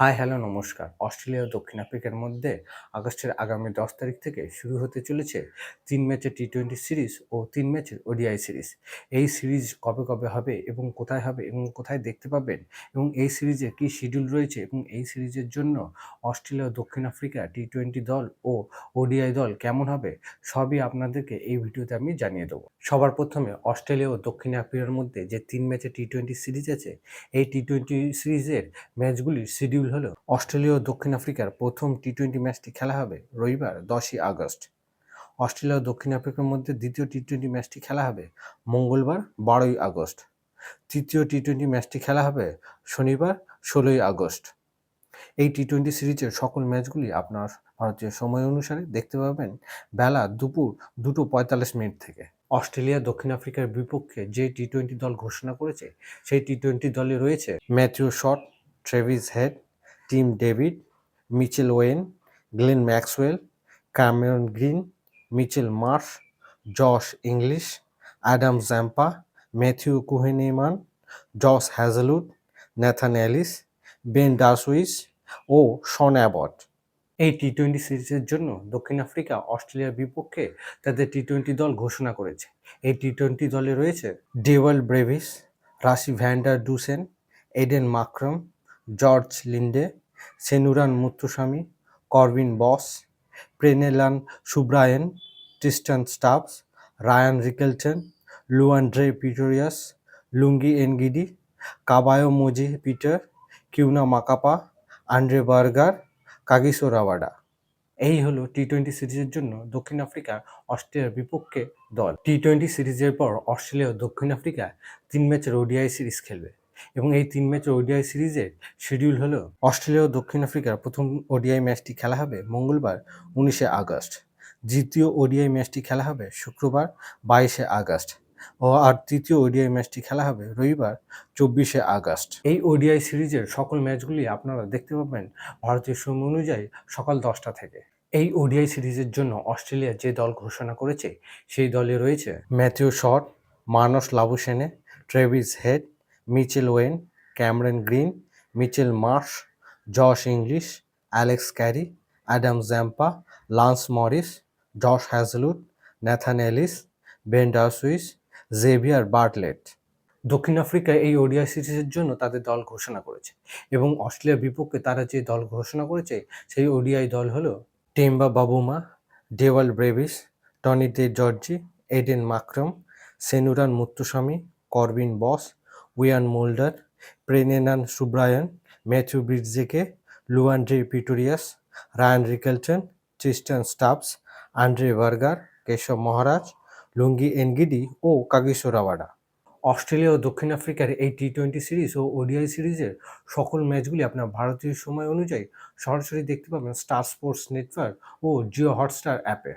High, hello, নমস্কার। Australia ও দক্ষিণ আফ্রিকার মধ্যে আগস্টের আগামী দশ তারিখ থেকে শুরু হতে চলেছে তিন ম্যাচের টি টোয়েন্টি সিরিজ ও তিন ম্যাচের ওডিআই সিরিজ। এই সিরিজ কবে কবে হবে এবং কোথায় হবে এবং কোথায় দেখতে পাবেন এবং এই সিরিজে কী শিডিউল রয়েছে এবং এই সিরিজের জন্য অস্ট্রেলিয়া ও দক্ষিণ আফ্রিকা টি টোয়েন্টি দল ও ওডিআই দল কেমন হবে সবই আপনাদেরকে এই ভিডিওতে আমি জানিয়ে দেবো। সবার প্রথমে অস্ট্রেলিয়া ও দক্ষিণ আফ্রিকার মধ্যে যে তিন ম্যাচের টি টোয়েন্টি সিরিজ আছে, এই টি টোয়েন্টি সিরিজের ম্যাচগুলির শিডিউল হলো অস্ট্রেলিয়া ও দক্ষিণ আফ্রিকার প্রথম টি টোয়েন্টি ম্যাচটি খেলা হবে রবিবার দশই আগস্ট। অস্ট্রেলিয়া ও দক্ষিণ আফ্রিকার মধ্যে দ্বিতীয় টি টোয়েন্টি ম্যাচটি খেলা হবে মঙ্গলবার বারোই আগস্ট। তৃতীয় টি টোয়েন্টি ম্যাচটি খেলা হবে শনিবার ষোলোই আগস্ট। এই টি টোয়েন্টি সিরিজের সকল ম্যাচগুলি আপনার ভারতীয় সময় অনুসারে দেখতে পাবেন বেলা দুপুর দুটো পঁয়তাল্লিশ মিনিট থেকে। অস্ট্রেলিয়া দক্ষিণ আফ্রিকার বিপক্ষে যে টি টোয়েন্টি দল ঘোষণা করেছে, সেই টি টোয়েন্টি দলে রয়েছে Matthew Short Travis Head Tim David Mitchell Owen Glenn Maxwell Cameron Green Mitchell Marsh Josh Inglis Adam Zampa Matthew Kuhnemann Josh Hazlewood Nathan Ellis Ben Dwarshuis ও শন অ্যাবট এই T twenty সিরিজের জন্য দক্ষিণ Africa, অস্ট্রেলিয়ার বিপক্ষে তাদের T twenty দল ঘোষণা করেছে। এই টি টোয়েন্টি দলে রয়েছে Dewald Brevis Rassie van der Dussen Aiden Markram George Linde, Senuran Muthusamy Corbin Bosch, Prenelan Subrayen Tristan Stubbs Ryan Rickelton, Lhuandre Pretorius, Lungi Ngidi, Nqabayomzi Peter, Kwena মাকাপা Andre Burger, Kagiso Rabada. এই হলো T twenty সিরিজের জন্য দক্ষিণ Africa অস্ট্রেলিয়ার বিপক্ষে দল। T twenty সিরিজের পর অস্ট্রেলিয়া ও দক্ষিণ আফ্রিকা তিন ম্যাচের ওডিআই সিরিজ খেলবে। এবং এই তিন ম্যাচের ওডিআই সিরিজের শিডিউল হলো অস্ট্রেলিয়া ও দক্ষিণ আফ্রিকার প্রথম ওডিআই ম্যাচটি খেলা হবে মঙ্গলবার উনিশে আগস্ট, দ্বিতীয় ওডিআই ম্যাচটি খেলা হবে শুক্রবার বাইশে আগস্ট ও আর তৃতীয় ওডিআই ম্যাচটি খেলা হবে রবিবার চব্বিশে আগস্ট। এই ওডিআই সিরিজের সকল ম্যাচগুলি আপনারা দেখতে পাবেন ভারতীয় সময় অনুযায়ী সকাল দশটা থেকে। এই ওডিআই সিরিজের জন্য অস্ট্রেলিয়া যে দল ঘোষণা করেছে, সেই দলে রয়েছে Matthew Short, Marnus Labuschagne Travis Head Mitchell Owen, Cameron Green, Mitchell Marsh, Josh Inglis, Alex Carey, Adam Zampa, Lance Morris, Josh Hazlewood Nathan Ellis, Ben Dwarshuis Xavier Bartlett. দক্ষিণ আফ্রিকা এই ওডিআই সিরিজের জন্য তাদের দল ঘোষণা করেছে এবং অস্ট্রেলিয়ার বিপক্ষে তারা যে দল ঘোষণা করেছে সেই ওডিআই দল হলো Temba Bavuma, Dewald Brevis, Tony de Zorzi, Aiden Markram, Senuran Muthusamy, Corbin Bosch Wiaan Mulder, Prenelan Subrayen, Matthew Breetzke, Lhuandre Pretorius, Ryan Rickelton Tristan Stubbs Nandre Burger, Keshav Maharaj, Lungi Ngidi ও Kagiso Rabada. Australia ও দক্ষিণ আফ্রিকার এই T twenty series ও ODI সিরিজের সকল ম্যাচগুলি আপনার ভারতীয় সময় অনুযায়ী সরাসরি দেখতে পাবেন স্টার স্পোর্টস নেটওয়ার্ক ও জিও হটস্টার অ্যাপে।